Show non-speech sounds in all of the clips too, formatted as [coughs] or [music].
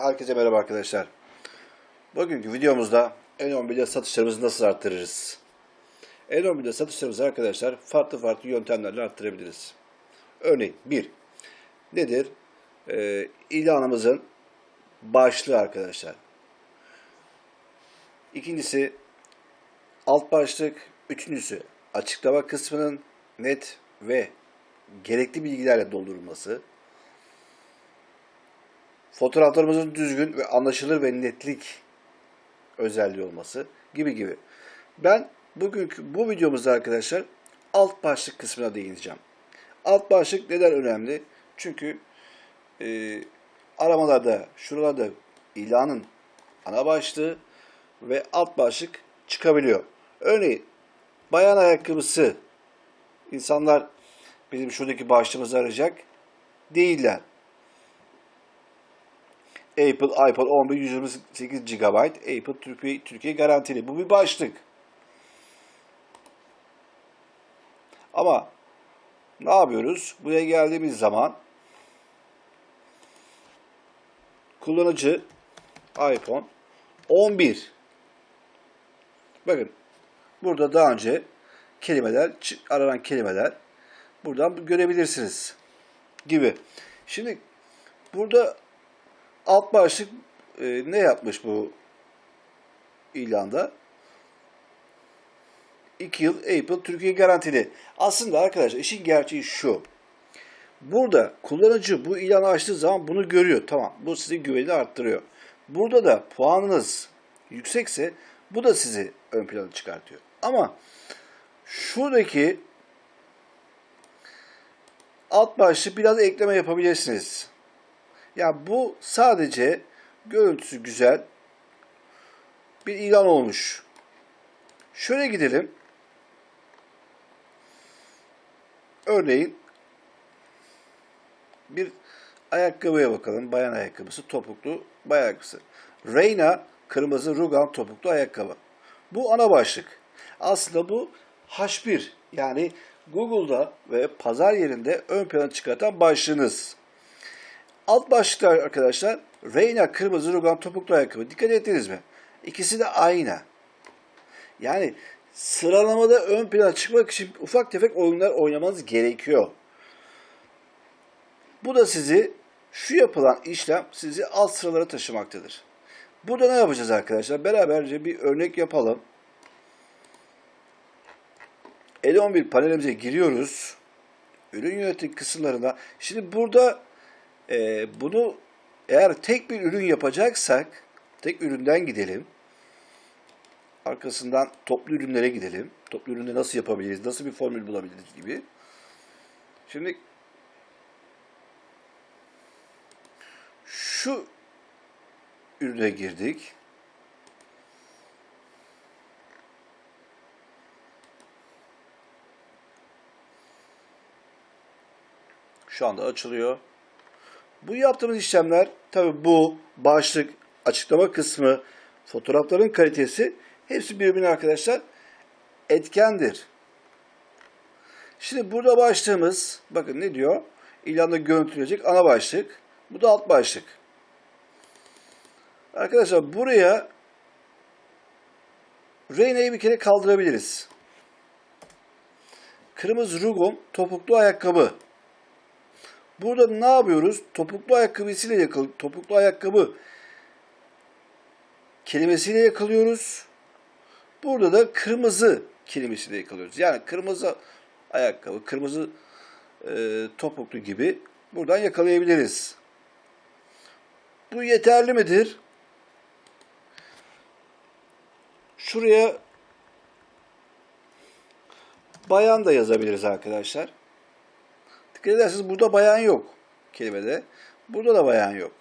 Herkese merhaba arkadaşlar. Bugünkü videomuzda N11'de satışlarımızı nasıl arttırırız? N11'de satışlarımızı arkadaşlar farklı farklı yöntemlerle arttırabiliriz. Örneğin 1. Nedir? Ee, ilanımızın başlığı arkadaşlar. İkincisi alt başlık. Üçüncüsü açıklama kısmının net ve gerekli bilgilerle doldurulması. Fotoğraflarımızın düzgün ve anlaşılır ve netlik özelliği olması gibi gibi. Ben bugünkü bu videomuzda arkadaşlar alt başlık kısmına değineceğim. Alt başlık neden önemli? Çünkü e, aramalarda, şuralarda ilanın ana başlığı ve alt başlık çıkabiliyor. Örneğin bayan ayakkabısı insanlar bizim şuradaki başlığımızı arayacak değiller. Apple iPhone 11 128 GB Apple Türkiye, Türkiye garantili. Bu bir başlık. Ama ne yapıyoruz? Buraya geldiğimiz zaman kullanıcı iPhone 11 Bakın burada daha önce kelimeler, aranan kelimeler buradan görebilirsiniz gibi. Şimdi burada alt başlık e, ne yapmış bu ilanda? 2 yıl Apple Türkiye garantili. Aslında arkadaşlar işin gerçeği şu. Burada kullanıcı bu ilanı açtığı zaman bunu görüyor. Tamam bu sizi güveni arttırıyor. Burada da puanınız yüksekse bu da sizi ön plana çıkartıyor. Ama şuradaki alt başlığı biraz ekleme yapabilirsiniz. Yani bu sadece görüntüsü güzel bir ilan olmuş. Şöyle gidelim. Örneğin bir ayakkabıya bakalım. Bayan ayakkabısı, topuklu bayan ayakkabısı. Reyna kırmızı rugan topuklu ayakkabı. Bu ana başlık. Aslında bu H1 yani Google'da ve pazar yerinde ön plana çıkartan başlığınız. Alt başlıklar arkadaşlar Reyna kırmızı rugan topuklu ayakkabı. Dikkat ettiniz mi? İkisi de aynı. Yani sıralamada ön plana çıkmak için ufak tefek oyunlar oynamanız gerekiyor. Bu da sizi şu yapılan işlem sizi alt sıralara taşımaktadır. Burada ne yapacağız arkadaşlar? Beraberce bir örnek yapalım. L11 panelimize giriyoruz. Ürün yönetim kısımlarına. Şimdi burada e, bunu eğer tek bir ürün yapacaksak tek üründen gidelim. Arkasından toplu ürünlere gidelim. Toplu üründe nasıl yapabiliriz, nasıl bir formül bulabiliriz gibi. Şimdi şu ürüne girdik. Şu anda açılıyor. Bu yaptığımız işlemler tabi bu başlık, açıklama kısmı, fotoğrafların kalitesi hepsi birbirine arkadaşlar etkendir. Şimdi burada başlığımız bakın ne diyor? İlanda görüntülecek ana başlık. Bu da alt başlık. Arkadaşlar buraya Reyna'yı bir kere kaldırabiliriz. Kırmızı rugon topuklu ayakkabı. Burada ne yapıyoruz? Topuklu ayakkabısıyla yakal topuklu ayakkabı kelimesiyle yakalıyoruz. Burada da kırmızı kelimesiyle yakalıyoruz. Yani kırmızı ayakkabı, kırmızı e, topuklu gibi buradan yakalayabiliriz. Bu yeterli midir? Şuraya bayan da yazabiliriz arkadaşlar. Dikkat ederseniz burada bayan yok kelimede. Burada da bayan yok.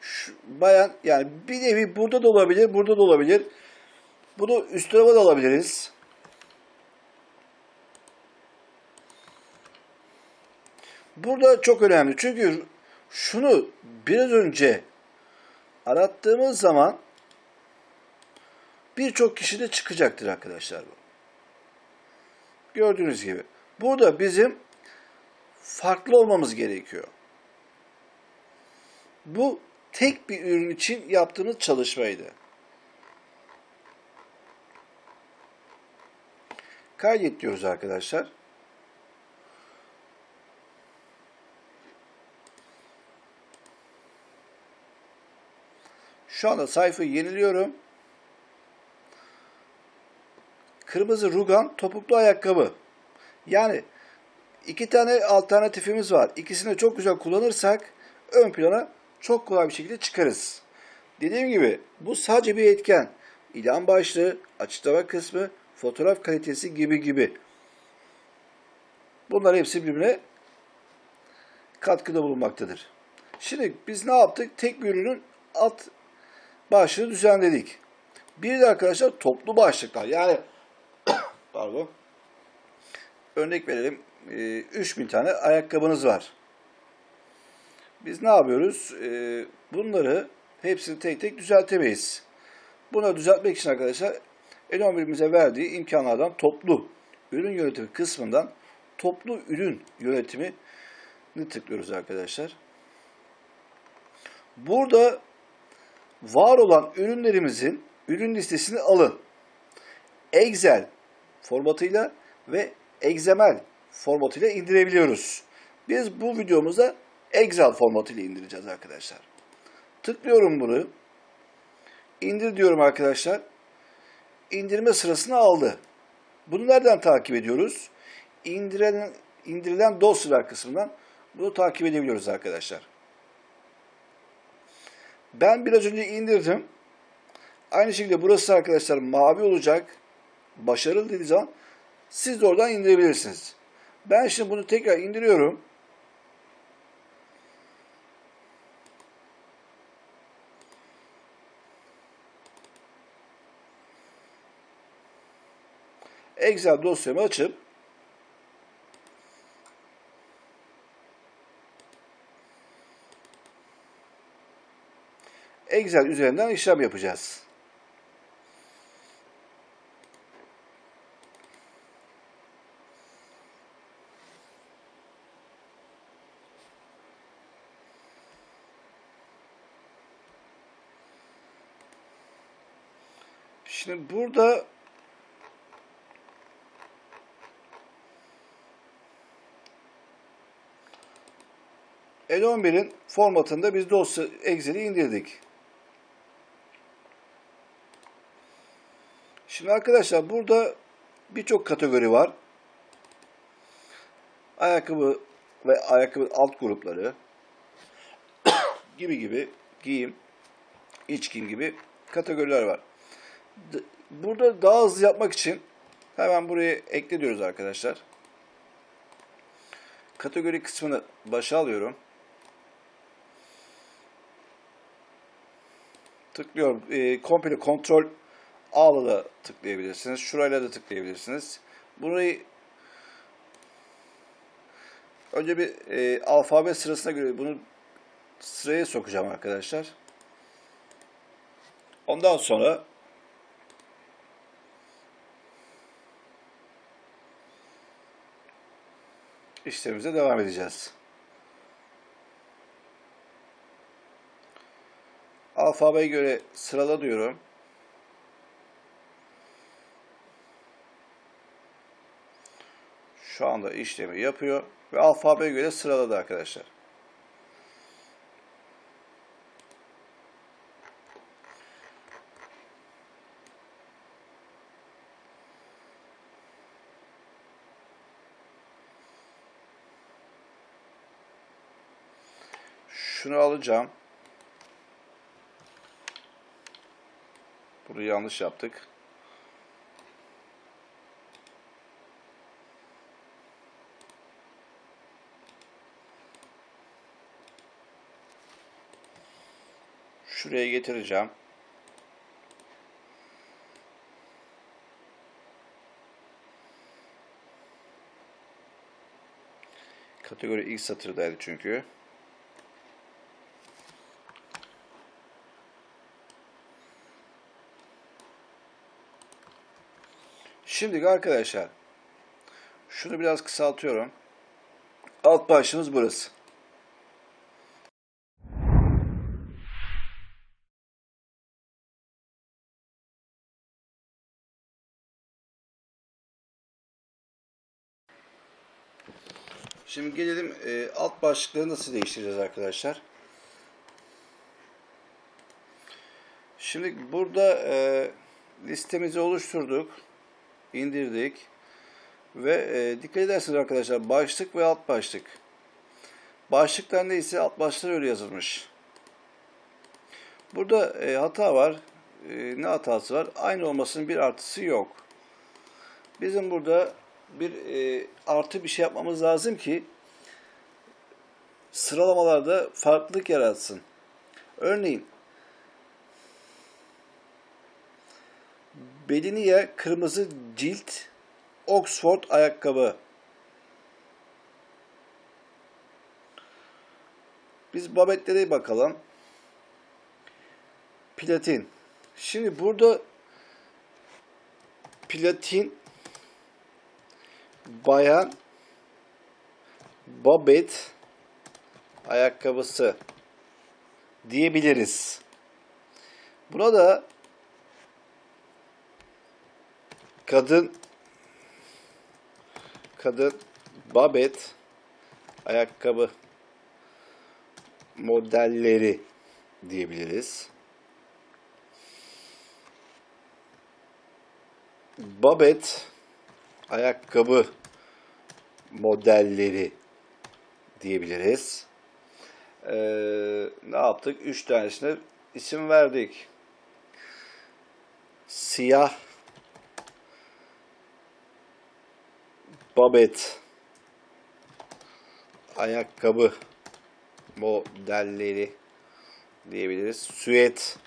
Şu, bayan yani bir nevi burada da olabilir, burada da olabilir. Bunu üst tarafa da alabiliriz. Burada çok önemli. Çünkü şunu biraz önce arattığımız zaman birçok kişide çıkacaktır arkadaşlar bu. Gördüğünüz gibi. Burada bizim farklı olmamız gerekiyor. Bu tek bir ürün için yaptığımız çalışmaydı. Kaydet diyoruz arkadaşlar. Şu anda sayfayı yeniliyorum. Kırmızı rugan topuklu ayakkabı. Yani iki tane alternatifimiz var. İkisini çok güzel kullanırsak ön plana çok kolay bir şekilde çıkarız. Dediğim gibi bu sadece bir etken. İlan başlığı, açıklama kısmı, fotoğraf kalitesi gibi gibi. Bunlar hepsi birbirine katkıda bulunmaktadır. Şimdi biz ne yaptık? Tek bir ürünün alt başlığı düzenledik. Bir de arkadaşlar toplu başlıklar. Yani [coughs] pardon. Örnek verelim. 3000 tane ayakkabınız var. Biz ne yapıyoruz? Ee, bunları hepsini tek tek düzeltemeyiz. Bunu düzeltmek için arkadaşlar N11'imize verdiği imkanlardan toplu ürün yönetimi kısmından toplu ürün yönetimini tıklıyoruz arkadaşlar. Burada var olan ürünlerimizin ürün listesini alın. Excel formatıyla ve XML formatıyla indirebiliyoruz. Biz bu videomuzda Excel formatıyla indireceğiz arkadaşlar. Tıklıyorum bunu. İndir diyorum arkadaşlar. İndirme sırasını aldı. Bunu nereden takip ediyoruz? İndirilen, indirilen dosyalar kısmından bunu takip edebiliyoruz arkadaşlar. Ben biraz önce indirdim. Aynı şekilde burası arkadaşlar mavi olacak. Başarılı dediği zaman siz de oradan indirebilirsiniz. Ben şimdi bunu tekrar indiriyorum. Excel dosyamı açıp Excel üzerinden işlem yapacağız. Şimdi burada L11'in formatında biz dosya Excel'i indirdik. Şimdi arkadaşlar burada birçok kategori var. Ayakkabı ve ayakkabı alt grupları [coughs] gibi gibi giyim, iç giyim gibi kategoriler var. Burada daha hızlı yapmak için hemen buraya ekle diyoruz arkadaşlar. Kategori kısmını başa alıyorum. Tıklıyorum. E, komple kontrol A'la da tıklayabilirsiniz. Şurayla da tıklayabilirsiniz. Burayı önce bir e, alfabe sırasına göre bunu sıraya sokacağım arkadaşlar. Ondan sonra işlemimize devam edeceğiz. Alfabeye göre sırala diyorum. Şu anda işlemi yapıyor ve alfabeye göre sıraladı arkadaşlar. Şunu alacağım. Burayı yanlış yaptık. Şuraya getireceğim. Kategori ilk satırdaydı çünkü. Şimdi arkadaşlar şunu biraz kısaltıyorum. Alt başlığımız burası. Şimdi gelelim e, alt başlıkları nasıl değiştireceğiz arkadaşlar. Şimdi burada e, listemizi oluşturduk indirdik ve e, dikkat ederseniz arkadaşlar başlık ve alt başlık. Başlıklar neyse alt başlıklar öyle yazılmış. Burada e, hata var. E, ne hatası var? Aynı olmasının bir artısı yok. Bizim burada bir e, artı bir şey yapmamız lazım ki sıralamalarda farklılık yaratsın. Örneğin Beliniye kırmızı cilt Oxford ayakkabı. Biz babetlere bakalım. Platin. Şimdi burada platin bayan babet ayakkabısı diyebiliriz. Buna da kadın kadın babet ayakkabı modelleri diyebiliriz. Babet ayakkabı modelleri diyebiliriz. Ee, ne yaptık? Üç tanesine isim verdik. Siyah babet ayakkabı modelleri diyebiliriz. Süet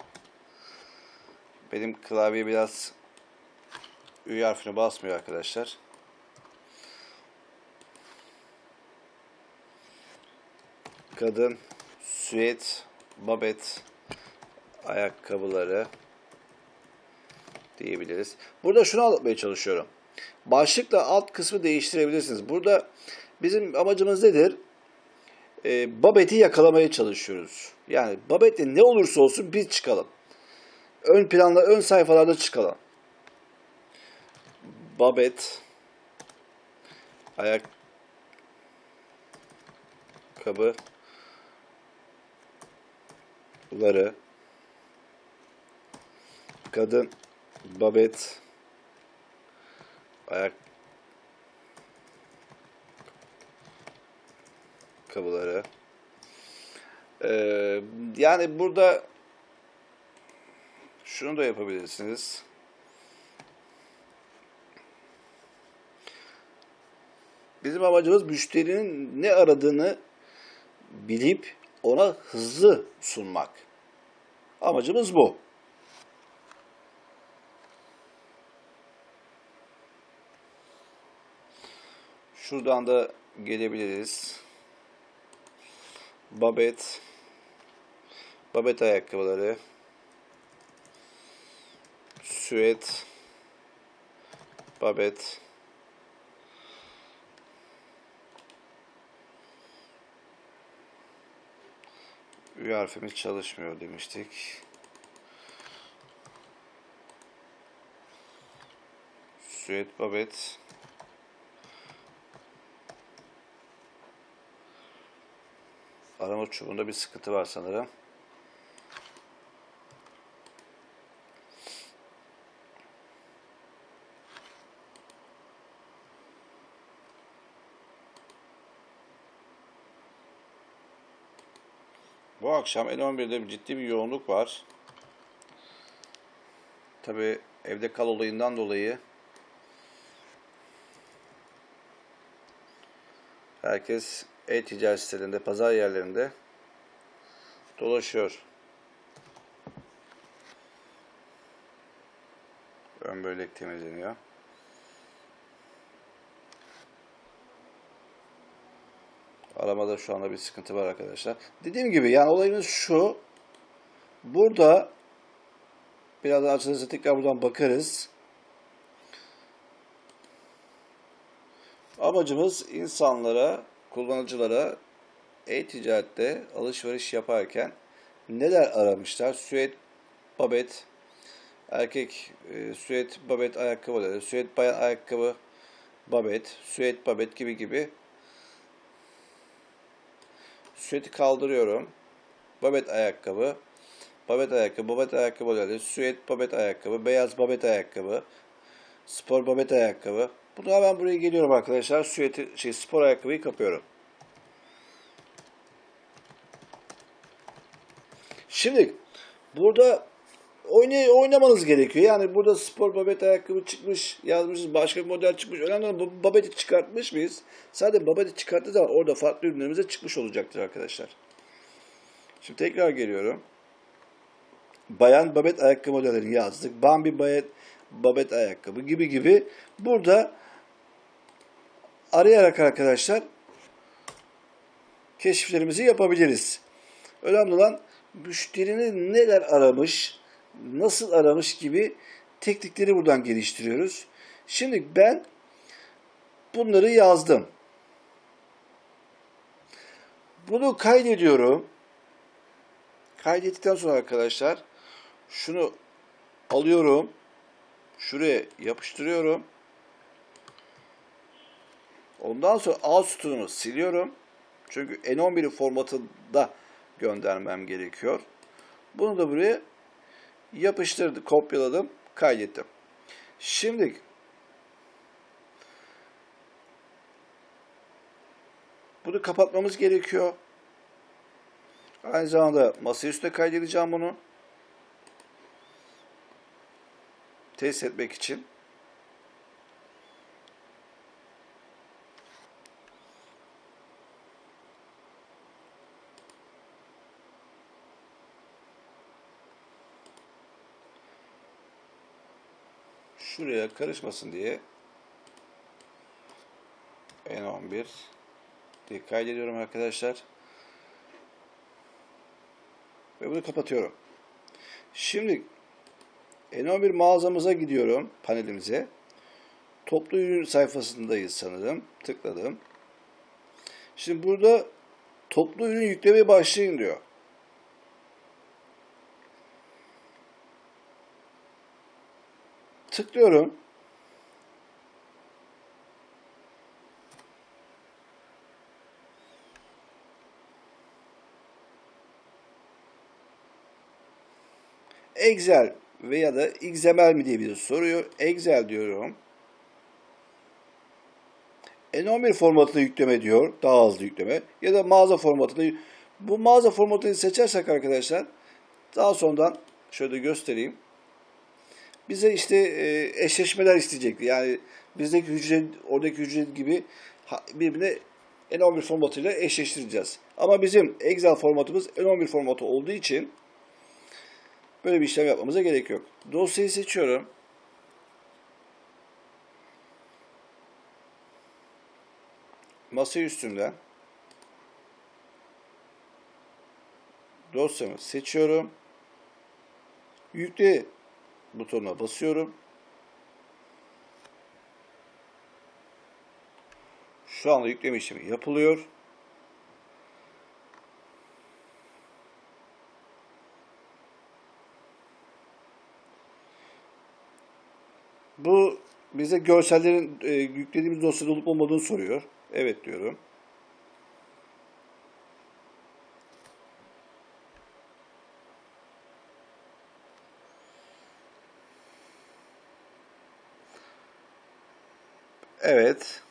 benim klavye biraz Ü harfini basmıyor arkadaşlar. Kadın süet babet ayakkabıları diyebiliriz. Burada şunu anlatmaya çalışıyorum. Başlıkla alt kısmı değiştirebilirsiniz. Burada bizim amacımız nedir? E, Babet'i yakalamaya çalışıyoruz. Yani Babet'te ne olursa olsun biz çıkalım. Ön planda, ön sayfalarda çıkalım. Babet ayak kabı ları kadın babet ayak kabıları ee, yani burada şunu da yapabilirsiniz. Bizim amacımız müşterinin ne aradığını bilip ona hızlı sunmak. Amacımız bu. Şuradan da gelebiliriz. Babet. Babet ayakkabıları. Süet. Babet. Ü harfimiz çalışmıyor demiştik. Süet Babet Arama çubuğunda bir sıkıntı var sanırım. Bu akşam N11'de bir ciddi bir yoğunluk var. Tabi evde kal olayından dolayı herkes e-ticaret sitelerinde, pazar yerlerinde dolaşıyor. Ön bölek temizleniyor. Aramada şu anda bir sıkıntı var arkadaşlar. Dediğim gibi yani olayımız şu. Burada biraz açılırsa tekrar buradan bakarız. Amacımız insanlara, kullanıcılara e-ticarette alışveriş yaparken neler aramışlar? Süet, babet, erkek e, süet, babet ayakkabıları, süet bayan ayakkabı, babet, süet, babet gibi gibi süeti kaldırıyorum. Babet ayakkabı. Babet ayakkabı, babet ayakkabı modeli, süet babet ayakkabı, beyaz babet ayakkabı, spor babet ayakkabı. Bunu hemen buraya geliyorum arkadaşlar. Süeti, şey, spor ayakkabıyı kapıyorum. Şimdi burada oynay oynamanız gerekiyor. Yani burada spor babet ayakkabı çıkmış, yazmışız, başka bir model çıkmış. Önemli olan babeti çıkartmış mıyız? Sadece babeti çıkarttığı zaman orada farklı ürünlerimize çıkmış olacaktır arkadaşlar. Şimdi tekrar geliyorum. Bayan babet ayakkabı modellerini yazdık. Bambi bayet, babet ayakkabı gibi gibi. Burada arayarak arkadaşlar keşiflerimizi yapabiliriz. Önemli olan müşterinin neler aramış, nasıl aramış gibi teknikleri buradan geliştiriyoruz. Şimdi ben bunları yazdım. Bunu kaydediyorum. Kaydettikten sonra arkadaşlar şunu alıyorum. Şuraya yapıştırıyorum. Ondan sonra alt sütununu siliyorum. Çünkü N11 formatında göndermem gerekiyor. Bunu da buraya yapıştırdım, kopyaladım, kaydettim. Şimdi bunu kapatmamız gerekiyor. Aynı zamanda masaüstüne kaydedeceğim bunu. Test etmek için. Şuraya karışmasın diye N11 diye kaydediyorum arkadaşlar. Ve bunu kapatıyorum. Şimdi N11 mağazamıza gidiyorum panelimize. Toplu ürün sayfasındayız sanırım. Tıkladım. Şimdi burada toplu ürün yüklemeye başlayın diyor. Tıklıyorum. Excel veya da XML mi diye bir soruyor. Excel diyorum. N11 formatında yükleme diyor. Daha hızlı yükleme. Ya da mağaza formatında. Bu mağaza formatını seçersek arkadaşlar daha sonradan şöyle göstereyim. Bize işte e, eşleşmeler isteyecekti. Yani bizdeki hücre, oradaki hücre gibi birbirine N11 formatıyla eşleştireceğiz. Ama bizim Excel formatımız N11 formatı olduğu için Böyle bir işlem yapmamıza gerek yok. Dosyayı seçiyorum. Masa üstümden dosyamı seçiyorum. Yükle butonuna basıyorum. Şu anda yükleme işlemi yapılıyor. Bu bize görsellerin e, yüklediğimiz dosyada olup olmadığını soruyor. Evet diyorum. Evet.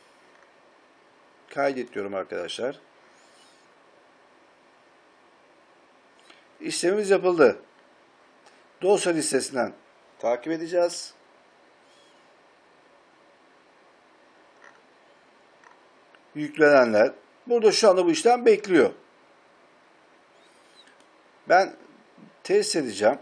Kaydet diyorum arkadaşlar. İşlemimiz yapıldı. Dosya listesinden takip edeceğiz. yüklenenler burada şu anda bu işlem bekliyor. Ben test edeceğim.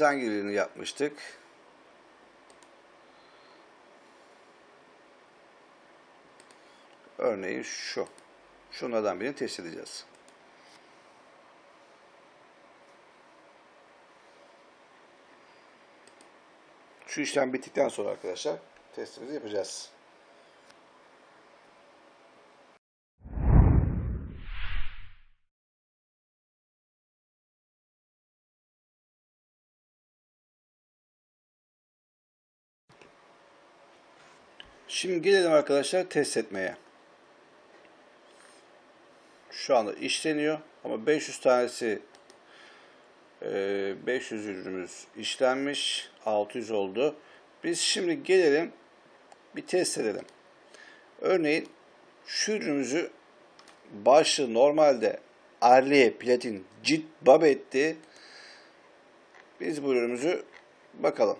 Biz hangilerini yapmıştık? Örneğin şu. Şunlardan birini test edeceğiz. Şu işlem bittikten sonra arkadaşlar testimizi yapacağız. Şimdi gelelim arkadaşlar test etmeye. Şu anda işleniyor ama 500 tanesi e, 500 ürünümüz işlenmiş. 600 oldu. Biz şimdi gelelim bir test edelim. Örneğin şu ürünümüzü başlığı normalde Arliye Platin Cit Babet'ti. Biz bu ürünümüzü bakalım.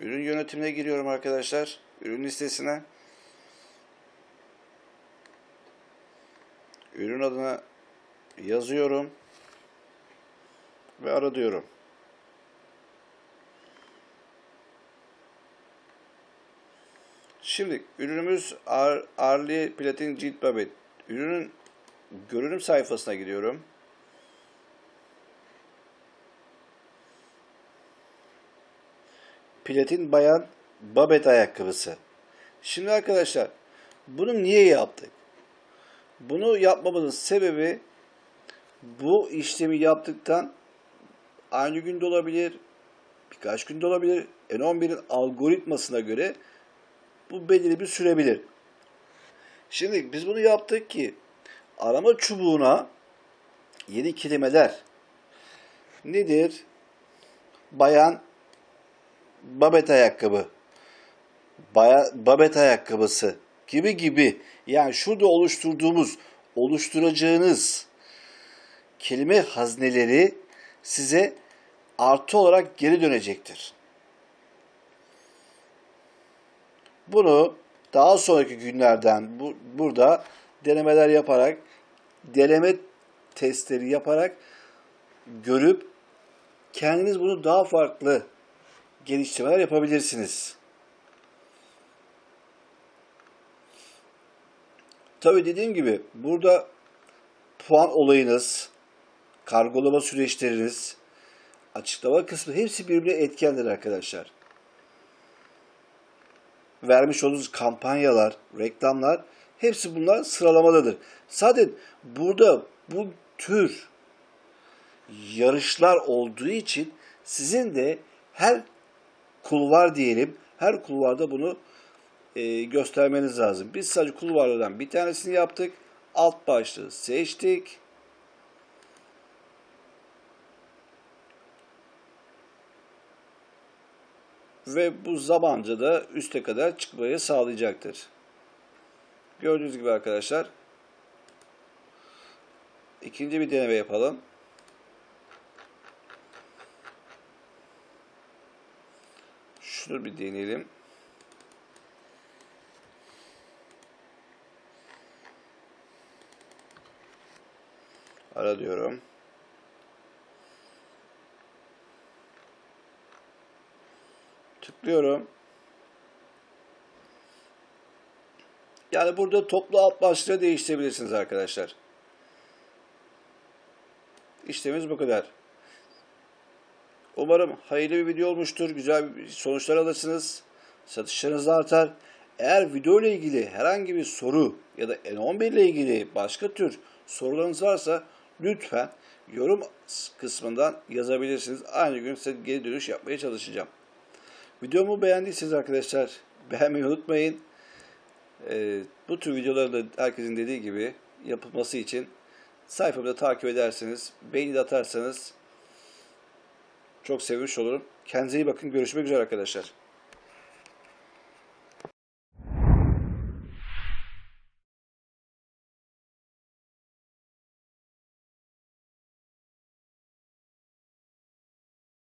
Ürün yönetimine giriyorum arkadaşlar. Ürün listesine. Ürün adına yazıyorum ve ara diyorum. Şimdi ürünümüz Ar Arli Platin Cilt Babet. Ürünün görünüm sayfasına gidiyorum. Platin bayan babet ayakkabısı. Şimdi arkadaşlar bunu niye yaptık? Bunu yapmamızın sebebi bu işlemi yaptıktan aynı günde olabilir, birkaç günde olabilir. N11'in algoritmasına göre bu belirli bir sürebilir. Şimdi biz bunu yaptık ki arama çubuğuna yeni kelimeler nedir? Bayan babet ayakkabı, baya, babet ayakkabısı gibi gibi. Yani şurada oluşturduğumuz, oluşturacağınız kelime hazneleri size artı olarak geri dönecektir. Bunu daha sonraki günlerden bu, burada denemeler yaparak, deneme testleri yaparak görüp kendiniz bunu daha farklı geliştirmeler yapabilirsiniz. Tabii dediğim gibi burada puan olayınız, kargolama süreçleriniz, açıklama kısmı hepsi birbirine etkendir arkadaşlar. Vermiş olduğunuz kampanyalar, reklamlar hepsi bunlar sıralamadadır. Zaten burada bu tür yarışlar olduğu için sizin de her kulvar diyelim, her kulvarda bunu e, göstermeniz lazım. Biz sadece kulvarlardan bir tanesini yaptık. Alt başlığı seçtik. Ve bu zamanca da üste kadar çıkmayı sağlayacaktır. Gördüğünüz gibi arkadaşlar. ikinci bir deneme yapalım. Şunu bir deneyelim. Ara diyorum. Tıklıyorum. Yani burada toplu alt başlığı değiştirebilirsiniz arkadaşlar. İşlemimiz bu kadar. Umarım hayırlı bir video olmuştur. Güzel sonuçlar alırsınız. Satışlarınız artar. Eğer video ile ilgili herhangi bir soru ya da N11 ile ilgili başka tür sorularınız varsa lütfen yorum kısmından yazabilirsiniz. Aynı gün size geri dönüş yapmaya çalışacağım. Videomu beğendiyseniz arkadaşlar beğenmeyi unutmayın. Ee, bu tür videoları da herkesin dediği gibi yapılması için sayfamı da takip ederseniz, beğeni atarsanız çok sevmiş olurum. Kendinize iyi bakın. Görüşmek üzere arkadaşlar.